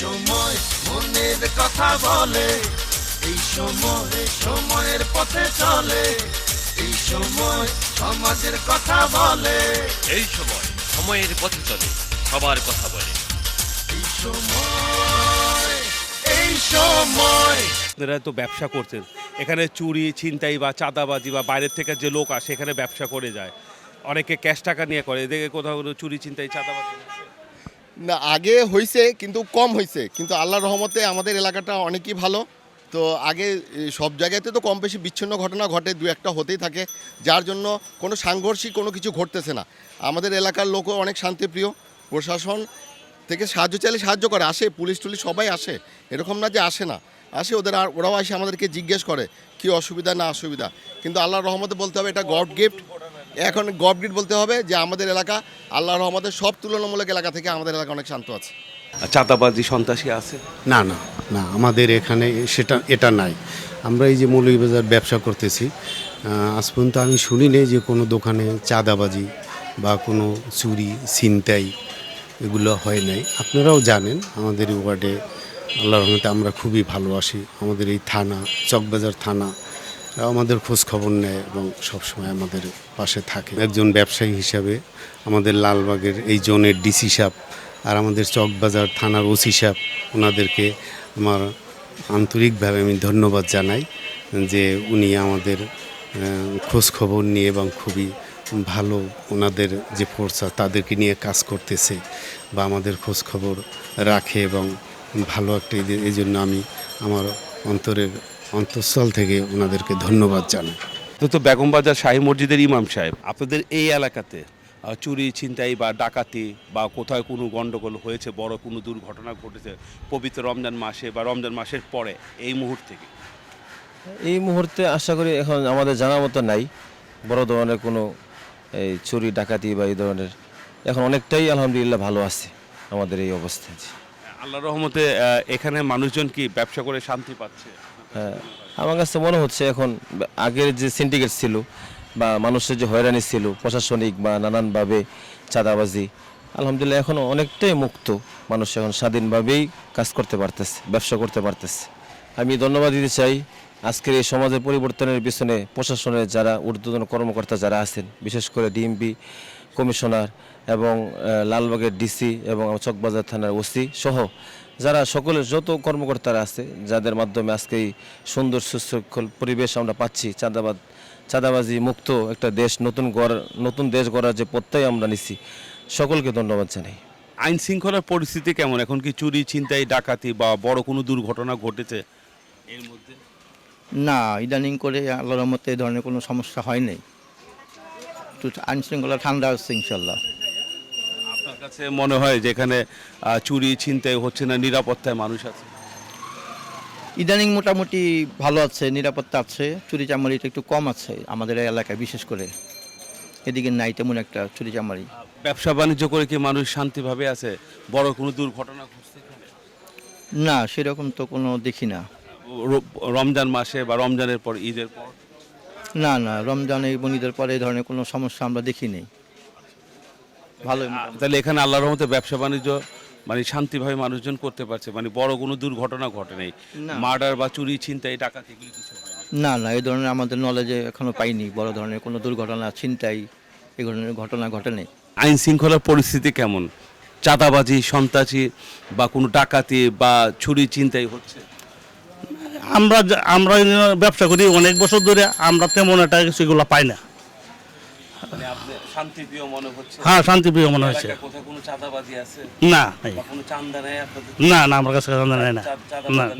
সময় মনের কথা বলে এই সময় সময়ের পথে চলে এই সময় সমাজের কথা বলে। এই সময় সময়ের পথে চলে সবার কথা বলে। এই সময় এই সময়। আপনারা তো ব্যবসা করছেন এখানে চুরি ছিনতাই বা চাঁদাবাজি বা বাইরের থেকে যে লোক আসে এখানে ব্যবসা করে যায়। অনেকে ক্যাশ টাকা নিয়ে করে এদিকে কোথাও চুরি ছিনতাই চাঁদাবাজি। না, আগে হয়েছে কিন্তু কম হয়েছে কিন্তু আল্লাহর রহমতে আমাদের এলাকাটা অনেকই ভালো। তো আগে সব জায়গাতে তো কম বেশি বিচ্ছিন্ন ঘটনা ঘটে, দু একটা হতেই থাকে। যার জন্য কোনো সাংঘর্ষিক কোনো কিছু ঘটতেছে না। আমাদের এলাকার লোকও অনেক শান্তিপ্রিয়। প্রশাসন থেকে সাহায্য চাইলে সাহায্য করে, আসে, পুলিশ টুলিশ সবাই আসে। এরকম না যে আসে না। আসে, ওদের আর, ওরাও আসে আমাদেরকে জিজ্ঞেস করে, কি অসুবিধা না অসুবিধা। কিন্তু আল্লাহর রহমতে বলতে হবে, এটা গড গিফট। এখন গিফট বলতে হবে যে আমাদের এলাকা আল্লাহর রহমতে সব তুলনামূলক এলাকা থেকে আমাদের এলাকা অনেক শান্ত আছে। আর চাঁদাবাজি সন্ত্রাসী আছে? না না না আমাদের এখানে সেটা এটা নাই। আমরা এই যে মৌলভীবাজার ব্যবসা করতেছি আজ পর্যন্ত আমি শুনি নেই যে কোনো দোকানে চাঁদাবাজি বা কোনো চুরি ছিনতাই এগুলো হয় নাই। আপনারাও জানেন আমাদের ওয়ার্ডে আল্লাহর রহমতে আমরা খুবই ভালোবাসি আমাদের এই থানা চকবাজার থানা আমাদের খোঁজ খবর নেয় এবং সবসময় আমাদের পাশে থাকে। একজন ব্যবসায়ী হিসাবে আমাদের লালবাগের এই জোনের ডিসি সাহেব আর আমাদের চকবাজার থানার ওসি সাহেব ওনাদেরকে আমার আন্তরিকভাবে আমি ধন্যবাদ জানাই যে উনি আমাদের খোঁজ খবর নিয়ে এবং খুবই ভালো ওনাদের যে ফোর্স তাদেরকে নিয়ে কাজ করতেছে বা আমাদের খোঁজ খবর রাখে এবং ভালো একটা এই জন্য আমি আমার অন্তরের অন্তঃস্থল থেকে ওনাদেরকে ধন্যবাদ জানাই। তো তো বেগমবাজার শাহী মসজিদের ইমাম সাহেব আপনাদের এই এলাকাতে চুরি ছিনতাই বা ডাকাতি বা কোথায় কোনো গন্ডগোল হয়েছে বড় কোনো দুর্ঘটনা ঘটেছে পবিত্র রমজান মাসে বা রমজান মাসের পরে এই মুহূর্তে থেকে এই মুহূর্তে আশা করি এখন আমাদের জানা মতো নাই বড় ধরনের কোনো এই চুরি ডাকাতি বা এই ধরনের এখন অনেকটাই আলহামদুলিল্লাহ ভালো আছে আমাদের এই অবস্থা জি। আল্লাহ রহমতে এখানে মানুষজন কি ব্যবসা করে শান্তি পাচ্ছে? আমার কাছে মনে হচ্ছে এখন আগের যে সিন্ডিকেট ছিল বা মানুষের যে হয়রানি ছিল, প্রশাসনিক বা নানানভাবে চাঁদাবাজি, আলহামদুলিল্লাহ এখন অনেকটাই মুক্ত মানুষ এখন স্বাধীনভাবেই কাজ করতে পারতেছে, ব্যবসা করতে পারতেছে। আমি ধন্যবাদ দিতে চাই আজকের এই সমাজের পরিবর্তনের পিছনে প্রশাসনের যারা ঊর্ধ্বতন কর্মকর্তা যারা আছেন, বিশেষ করে ডিএমপি কমিশনার এবং লালবাগের ডিসি এবং চকবাজার থানার ওসি সহ যারা সকলের যত কর্মকর্তারা আছে যাদের মাধ্যমে আজকে এই সুন্দর সুশৃঙ্খল পরিবেশ আমরা পাচ্ছি চাঁদাবাদ চাঁদাবাজি মুক্ত একটা দেশ নতুন গড় নতুন দেশ গড়ার যে প্রত্যয় আমরা নিছি সকলকে ধন্যবাদ জানাই। আইন শৃঙ্খলার পরিস্থিতি কেমন? এখন কি চুরি ছিনতাই ডাকাতি বা বড় কোনো দুর্ঘটনা ঘটেছে এর মধ্যে? না ইদানিং করে আল্লাহর রহমতে এই ধরনের কোনো সমস্যা হয় নাই। আইন শৃঙ্খলা ঠান্ডা হচ্ছে ইনশাল্লাহ। আপনার কাছে মনে হয় যেখানে চুরি ছিনতাই হচ্ছে না নিরাপত্তায় মানুষ আছে? ইদানিং মোটামুটি ভালো আছে নিরাপত্তা আছে চুরি চামারিটা একটু কম আছে আমাদের এলাকায় বিশেষ করে। এদিকে নাই তেমন একটা চুরি চামারি। ব্যবসা বাণিজ্য করে কি মানুষ শান্তিভাবে আছে? বড় কোনো দুর্ঘটনা ঘটছে না সেরকম তো কোনো দেখি না। রমজান মাসে বা রমজানের পর ঈদের পর? না না রমজান এবং ঈদের পরে এই ধরনের কোনো সমস্যা আমরা দেখি নেই। ভালো তাহলে এখানে আল্লাহর রহমতে ব্যবসা বাণিজ্য মানে শান্তিভাবে মানুষজন করতে পারছে। মানে বড় কোনো দুর্ঘটনা ঘটে নেই। মার্ডার বা চুরি ছিনতাই ডাকাতি এগুলি কিছু না। না না এই ধরনের আমাদের নলেজে এখনও পাইনি। বড় ধরনের কোনো দুর্ঘটনা ছিনতাই এই ধরনের ঘটনা ঘটে নেই। আইন শৃঙ্খলার পরিস্থিতি কেমন? চাঁদাবাজি সন্ত্রাসী বা কোনো ডাকাতি বা চুরি চিন্তাই হচ্ছে? আমরা যা- আমরা ব্যবসা করি অনেক বছর ধরে আমরা তেমন একটা সেগুলো পাই না। মানে শান্তিপ্রিয় মনে হচ্ছে? হ্যাঁ শান্তিপ্রিয় মনে হচ্ছে। কোথাও কোনো চাঁদাবাজি আছে? না কোনো চান্দা নেই আপনাদের? না না আমার কাছে চাঁদা নেই না। চাঁদা না না?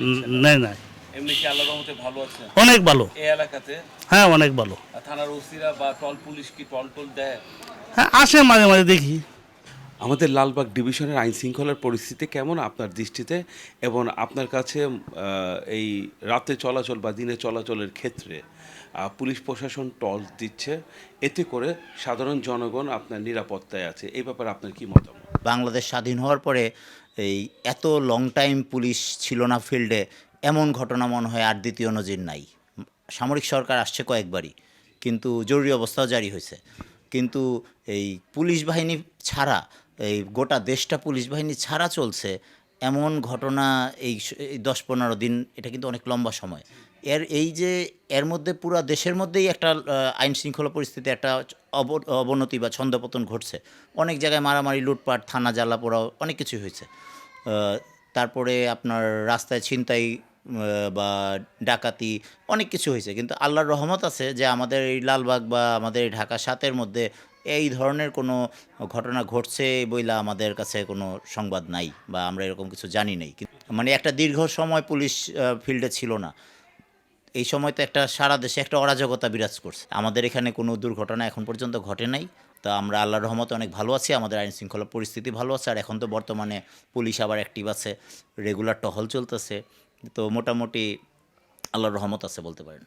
নাই নাই। এমনি কি আল্লাহর রহমতে ভালো আছে? অনেক ভালো। এই এলাকাতে? হ্যাঁ অনেক ভালো। থানার ওসিরা বা টল পুলিশ কি টল টল দেয়? হ্যাঁ আসে মাঝে মাঝে দেখি। আমাদের লালবাগ ডিভিশনের আইন শৃঙ্খলার পরিস্থিতি কেমন আপনার দৃষ্টিতে? এবং আপনার কাছে এই রাতে চলাচল বা দিনে চলাচলের ক্ষেত্রে পুলিশ প্রশাসন টল দিচ্ছে। এতে করে সাধারণ জনগণ আপনার নিরাপত্তায় আছে। এই ব্যাপারে আপনার কি মতামত? বাংলাদেশ স্বাধীন হওয়ার পরে এই এত লং টাইম পুলিশ ছিল না ফিল্ডে, এমন ঘটনা মনে হয় আর দ্বিতীয় নজির নাই। সামরিক সরকার আসছে কয়েকবারই, কিন্তু জরুরি অবস্থাও জারি হয়েছে। কিন্তু এই পুলিশ বাহিনী ছাড়া এই গোটা দেশটা পুলিশ বাহিনী ছাড়া চলছে, এমন ঘটনা এই দশ পনেরো দিন, এটা কিন্তু অনেক লম্বা সময়। এর, এই যে এর মধ্যে পুরো দেশের মধ্যেই একটা আইন শৃঙ্খলা পরিস্থিতি একটা অব- অবনতি বা ছন্দপতন ঘটছে। অনেক জায়গায় মারামারি, লুটপাট, থানা জ্বালা পোড়াও, অনেক কিছু হয়েছে। তারপরে আপনার রাস্তায় ছিনতাই বা ডাকাতি, অনেক কিছু হয়েছে। কিন্তু আল্লাহর রহমত আছে যে আমাদের এই লালবাগ বা আমাদের এই ঢাকা সাতের মধ্যে এই ধরনের কোনো ঘটনা ঘটছে বইলা আমাদের কাছে কোনো সংবাদ নাই বা আমরা এরকম কিছু জানি নাই। মানে একটা দীর্ঘ সময় পুলিশ ফিল্ডে ছিল না। এই সময় তো একটা সারা দেশে একটা অরাজকতা বিরাজ করছে। আমাদের এখানে কোনো দুর্ঘটনা এখন পর্যন্ত ঘটে নাই। তো আমরা আল্লাহর রহমতে অনেক ভালো আছি, আমাদের আইন শৃঙ্খলা পরিস্থিতি ভালো আছে। আর এখন তো বর্তমানে পুলিশ আবার অ্যাক্টিভ আছে রেগুলার টহল চলতেছে। তো মোটামুটি আল্লাহর রহমত আছে বলতে পারেন।